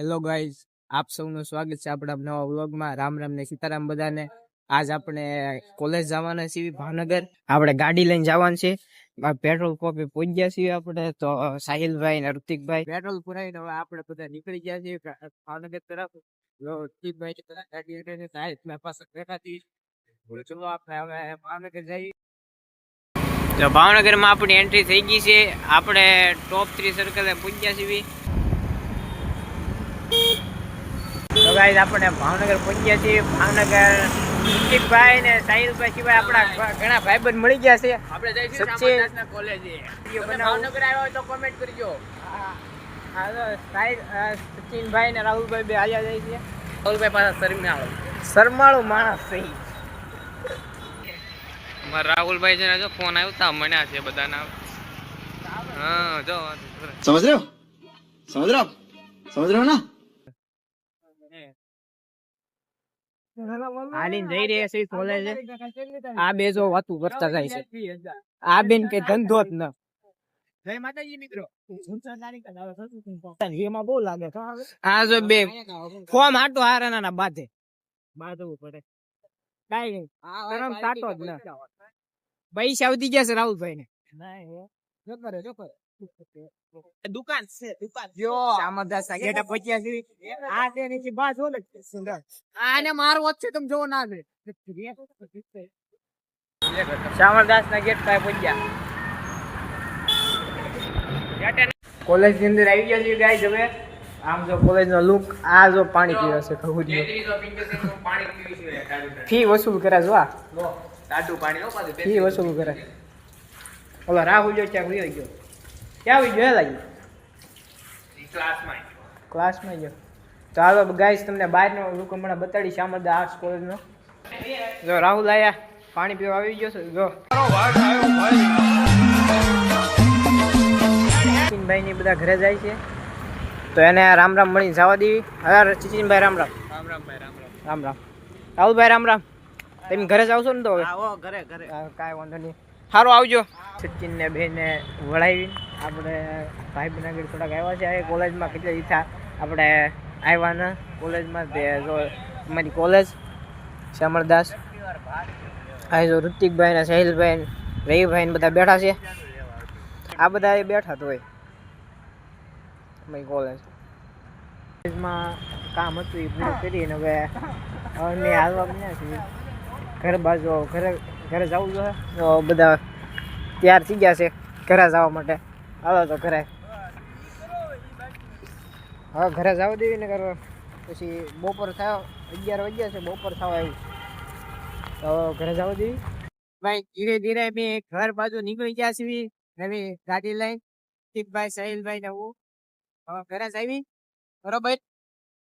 Hello guys આપ સૌનું સ્વાગત છે આપણા નવા વ્લોગમાં. રામ રામ ને સીતારામ બધાને. આજ આપણે કોલેજ જવાના છીએ ભાવનગર. આપણે ગાડી લઈને જવાનું છે. પેટ્રોલ પંપે પહોંચી ગયા છીએ આપણે તો સાહિલભાઈ ને ઋતિકભાઈ પેટ્રોલ પુરાઈને હવે આપણે બધા નીકળી ગયા છીએ ભાવનગર તરફ. ઋતિકભાઈ ગાડી એટલે સાહેબ પાસે બેઠા ચલો આપણે હવે ભાવનગર જઈએ. તો ભાવનગરમાં આપણી એન્ટ્રી થઈ ગઈ છે. આપણે ટોપ થ્રી સર્કલે પહોંચ્યા છીએ. તો ગાઈસ આપણે ભાવનગર પહોંચ્યા છીએ. ભાવનગર ભાઈ ને સાહિલભાઈ સિવાય આપણા ઘણા ભાઈબંધ મળી ગયા છે. આપણે જઈશું સચ્ચે કોલેજે ભાવનગર આવ્યો તો કોમેન્ટ કરજો. માણસ છે. રાહુલભાઈ છે ફોન આવ્યો તા મળ્યા છે બધાના. હા જો. સમજ રહ્યો? સમજ રહ્યો? સમજ રહ્યો ના? હાલીને જઈ રહ્યા છે કોલેજે આ બે જો વાતું કરતા જાય છે. આ બેન કે ધંધો જ ન. જય માતાજી મિત્રો. એમાં બહુ લાગે આ જો બે ફોર્મ હાટો હારાના ના બાધે. બાંધવું પડે. કાઈ નહીં. ગરમ સાટો જ ન. પૈસા વધી ગયા છે રાહુલભાઈ ને દુકાન છે દુકાન જો શામદાસ ગેટા પહોંચ્યા છે. આ તે નીચે બાજ સુંદર આને મારવો જ છે તમે જો ના દે શામળદાસ ના ગેટ પાસે પહોંચ્યા. કોલેજની અંદર આવી ગયા છે ગાઈસ હવે. આમ જો કોલેજ નો લુક આ જો પાણી પીવે છે પીવી છે ફી વસૂલ કરે જો આ. ટાટુ પાણી ફી વસૂલ કરે ઓલો રાહુલ જો ક્યાંક વયો ગયો. ક્યાં આવી ગયો લાગી? ક્લાસમાં ક્લાસમાં ગયો તો હાલો ગાઈસ તમને બહારનો લુક હમણાં બતાડી શામળદા આર્ટ્સ કોલેજનો જો રાહુલ આયા પાણી પીવા આવી ગયો છે જો. ની બધા ઘરે જાય છે. તો એને રામ રામ મળીને જવા દેવી. હવે ચિચિનભાઈ રામ રામ. રામ રામ ભાઈ રામ રામ. રામ રામ. રાહુલભાઈ રામ રામ. તમે ઘરે જાવ છો ને તો હવે? ઘરે ઘરે. કાંઈ વાંધો નહીં. સારું આવજો. સચિનને બેને વળાવી આપણે ભાઈ બહેન થોડાક આવ્યા છે. એ કોલેજમાં કેટલા દીધા આપણે આવ્યા ને કોલેજમાં તે જો અમારી કોલેજ શ્યામળદાસ આ જો ઋતિકભાઈ ને સહેલભાઈ ને રવિભાઈ ને બધા બેઠા છે. આ બધા બેઠા તો હોય. અમારી કોલેજ. કોલેજમાં કામ હતું, એ પૂરું કરીને હવે અમે હાલવા બન્યા છીએ. ઘર બાજુ, ઘરે ઘરે જવું જોઈએ. બધા તૈયાર થઈ ગયા છે ઘરે જવા માટે. હાલો તો ઘરે. હા, ઘરે જવા દેવી ને કરો પછી બપોર થયો, અગિયાર વાગ્યા છે, બપોર થવા આવ્યું. તો ઘરે જવા દેવી. ભાઈ, ધીરે ધીરે અમે ઘર બાજુ નીકળી ગયા છીએ. નવી ગાડી લઈને ઠીકભાઈ સહેલભાઈ ને હું. હવે ઘરે જ આવી બરોબર?